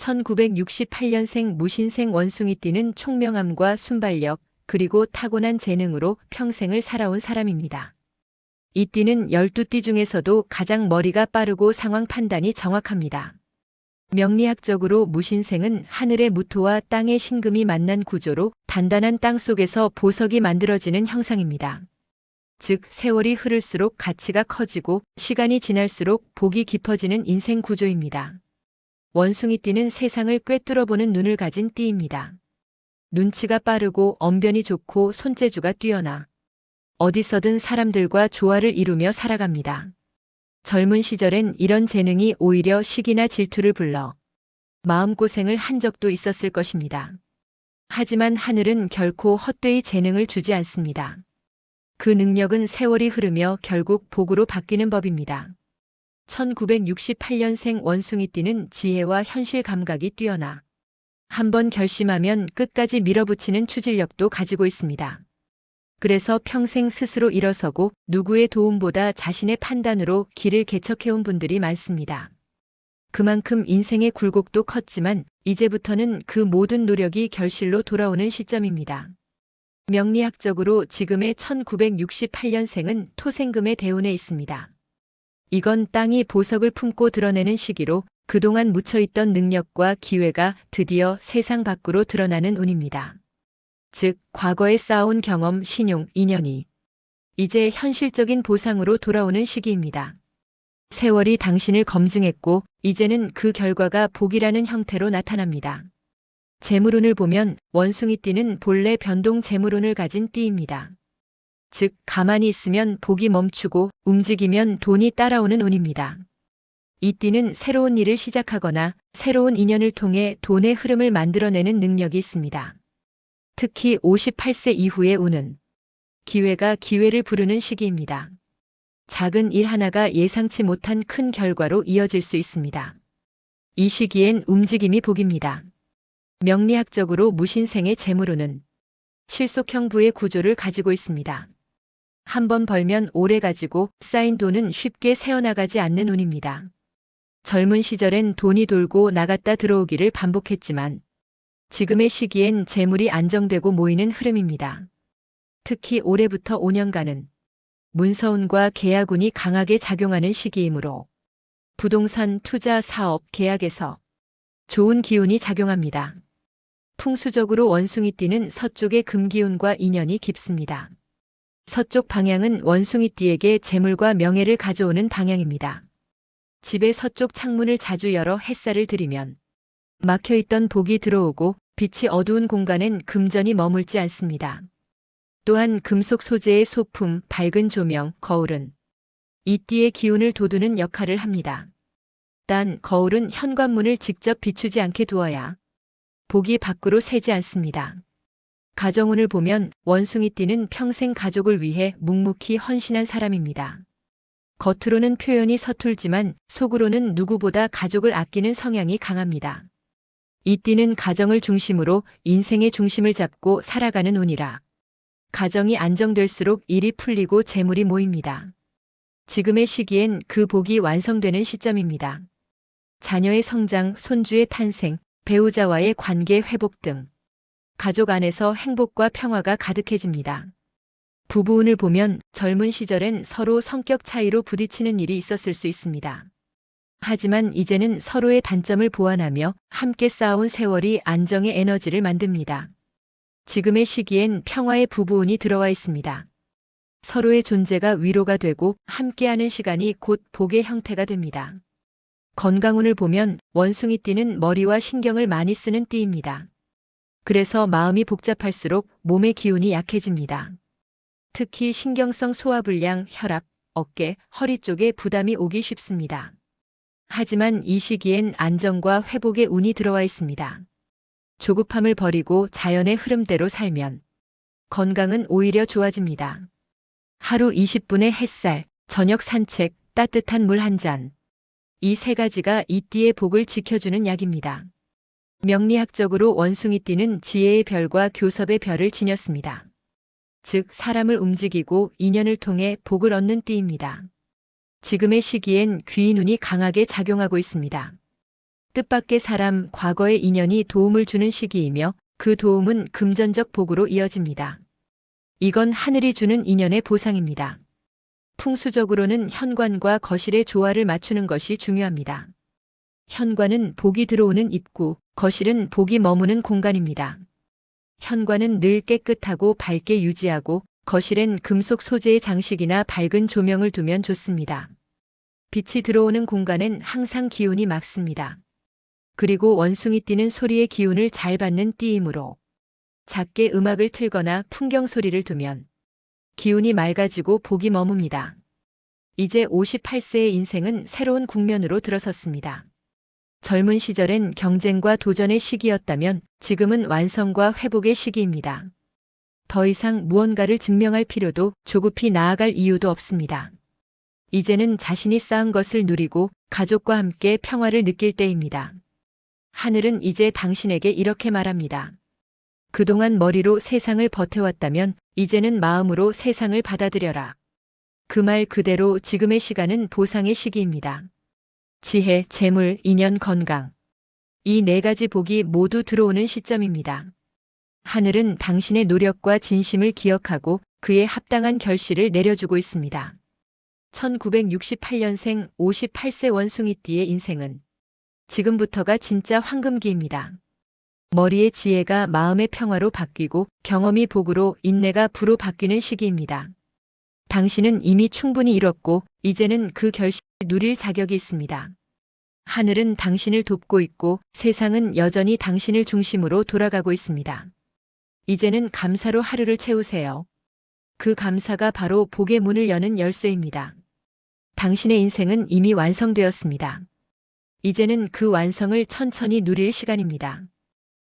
1968년생 무신생 원숭이 띠는 총명함과 순발력, 그리고 타고난 재능으로 평생을 살아온 사람입니다. 이 띠는 12띠 중에서도 가장 머리가 빠르고 상황 판단이 정확합니다. 명리학적으로 무신생은 하늘의 무토와 땅의 신금이 만난 구조로 단단한 땅 속에서 보석이 만들어지는 형상입니다. 즉, 세월이 흐를수록 가치가 커지고 시간이 지날수록 복이 깊어지는 인생 구조입니다. 원숭이 띠는 세상을 꿰뚫어보는 눈을 가진 띠입니다. 눈치가 빠르고 언변이 좋고 손재주가 뛰어나 어디서든 사람들과 조화를 이루며 살아갑니다. 젊은 시절엔 이런 재능이 오히려 시기나 질투를 불러 마음고생을 한 적도 있었을 것입니다. 하지만 하늘은 결코 헛되이 재능을 주지 않습니다. 그 능력은 세월이 흐르며 결국 복으로 바뀌는 법입니다. 1968년생 원숭이 띠는 지혜와 현실 감각이 뛰어나 한번 결심하면 끝까지 밀어붙이는 추진력도 가지고 있습니다. 그래서 평생 스스로 일어서고 누구의 도움보다 자신의 판단으로 길을 개척해온 분들이 많습니다. 그만큼 인생의 굴곡도 컸지만 이제부터는 그 모든 노력이 결실로 돌아오는 시점입니다. 명리학적으로 지금의 1968년생은 토생금의 대운에 있습니다. 이건 땅이 보석을 품고 드러내는 시기로 그동안 묻혀있던 능력과 기회가 드디어 세상 밖으로 드러나는 운입니다. 즉, 과거에 쌓아온 경험, 신용, 인연이 이제 현실적인 보상으로 돌아오는 시기입니다. 세월이 당신을 검증했고, 이제는 그 결과가 복이라는 형태로 나타납니다. 재물운을 보면 원숭이 띠는 본래 변동 재물운을 가진 띠입니다. 즉, 가만히 있으면 복이 멈추고 움직이면 돈이 따라오는 운입니다. 이 띠는 새로운 일을 시작하거나 새로운 인연을 통해 돈의 흐름을 만들어내는 능력이 있습니다. 특히 58세 이후의 운은 기회가 기회를 부르는 시기입니다. 작은 일 하나가 예상치 못한 큰 결과로 이어질 수 있습니다. 이 시기엔 움직임이 복입니다. 명리학적으로 무신생의 재물운은 실속형 부의 구조를 가지고 있습니다. 한번 벌면 오래 가지고 쌓인 돈은 쉽게 새어나가지 않는 운입니다. 젊은 시절엔 돈이 돌고 나갔다 들어오기를 반복했지만 지금의 시기엔 재물이 안정되고 모이는 흐름입니다. 특히 올해부터 5년간은 문서운과 계약운이 강하게 작용하는 시기이므로 부동산 투자 사업 계약에서 좋은 기운이 작용합니다. 풍수적으로 원숭이 띠는 서쪽의 금기운과 인연이 깊습니다. 서쪽 방향은 원숭이띠에게 재물과 명예를 가져오는 방향입니다. 집의 서쪽 창문을 자주 열어 햇살을 들이면 막혀있던 복이 들어오고 빛이 어두운 공간엔 금전이 머물지 않습니다. 또한 금속 소재의 소품, 밝은 조명, 거울은 이 띠의 기운을 돋우는 역할을 합니다. 단 거울은 현관문을 직접 비추지 않게 두어야 복이 밖으로 새지 않습니다. 가정운을 보면 원숭이띠는 평생 가족을 위해 묵묵히 헌신한 사람입니다. 겉으로는 표현이 서툴지만 속으로는 누구보다 가족을 아끼는 성향이 강합니다. 이 띠는 가정을 중심으로 인생의 중심을 잡고 살아가는 운이라 가정이 안정될수록 일이 풀리고 재물이 모입니다. 지금의 시기엔 그 복이 완성되는 시점입니다. 자녀의 성장, 손주의 탄생, 배우자와의 관계 회복 등 가족 안에서 행복과 평화가 가득해집니다. 부부운을 보면 젊은 시절엔 서로 성격 차이로 부딪히는 일이 있었을 수 있습니다. 하지만 이제는 서로의 단점을 보완하며 함께 쌓아온 세월이 안정의 에너지를 만듭니다. 지금의 시기엔 평화의 부부운이 들어와 있습니다. 서로의 존재가 위로가 되고 함께하는 시간이 곧 복의 형태가 됩니다. 건강운을 보면 원숭이 띠는 머리와 신경을 많이 쓰는 띠입니다. 그래서 마음이 복잡할수록 몸의 기운이 약해집니다. 특히 신경성 소화불량, 혈압, 어깨, 허리 쪽에 부담이 오기 쉽습니다. 하지만 이 시기엔 안정과 회복의 운이 들어와 있습니다. 조급함을 버리고 자연의 흐름대로 살면 건강은 오히려 좋아집니다. 하루 20분의 햇살, 저녁 산책, 따뜻한 물 한 잔. 이 세 가지가 이 띠의 복을 지켜주는 약입니다. 명리학적으로 원숭이띠는 지혜의 별과 교섭의 별을 지녔습니다. 즉, 사람을 움직이고 인연을 통해 복을 얻는 띠입니다. 지금의 시기엔 귀인 운이 강하게 작용하고 있습니다. 뜻밖의 사람, 과거의 인연이 도움을 주는 시기이며 그 도움은 금전적 복으로 이어집니다. 이건 하늘이 주는 인연의 보상입니다. 풍수적으로는 현관과 거실의 조화를 맞추는 것이 중요합니다. 현관은 복이 들어오는 입구, 거실은 복이 머무는 공간입니다. 현관은 늘 깨끗하고 밝게 유지하고 거실엔 금속 소재의 장식이나 밝은 조명을 두면 좋습니다. 빛이 들어오는 공간엔 항상 기운이 맑습니다. 그리고 원숭이 뛰는 소리의 기운을 잘 받는 띠이므로 작게 음악을 틀거나 풍경 소리를 두면 기운이 맑아지고 복이 머뭅니다. 이제 58세의 인생은 새로운 국면으로 들어섰습니다. 젊은 시절엔 경쟁과 도전의 시기였다면 지금은 완성과 회복의 시기입니다. 더 이상 무언가를 증명할 필요도 조급히 나아갈 이유도 없습니다. 이제는 자신이 쌓은 것을 누리고 가족과 함께 평화를 느낄 때입니다. 하늘은 이제 당신에게 이렇게 말합니다. 그동안 머리로 세상을 버텨왔다면 이제는 마음으로 세상을 받아들여라. 그 말 그대로 지금의 시간은 보상의 시기입니다. 지혜, 재물, 인연, 건강. 이 네 가지 복이 모두 들어오는 시점입니다. 하늘은 당신의 노력과 진심을 기억하고 그에 합당한 결실을 내려주고 있습니다. 1968년생 58세 원숭이띠의 인생은 지금부터가 진짜 황금기입니다. 머리의 지혜가 마음의 평화로 바뀌고 경험이 복으로 인내가 부로 바뀌는 시기입니다. 당신은 이미 충분히 이뤘고 이제는 그 결실을 누릴 자격이 있습니다. 하늘은 당신을 돕고 있고 세상은 여전히 당신을 중심으로 돌아가고 있습니다. 이제는 감사로 하루를 채우세요. 그 감사가 바로 복의 문을 여는 열쇠입니다. 당신의 인생은 이미 완성되었습니다. 이제는 그 완성을 천천히 누릴 시간입니다.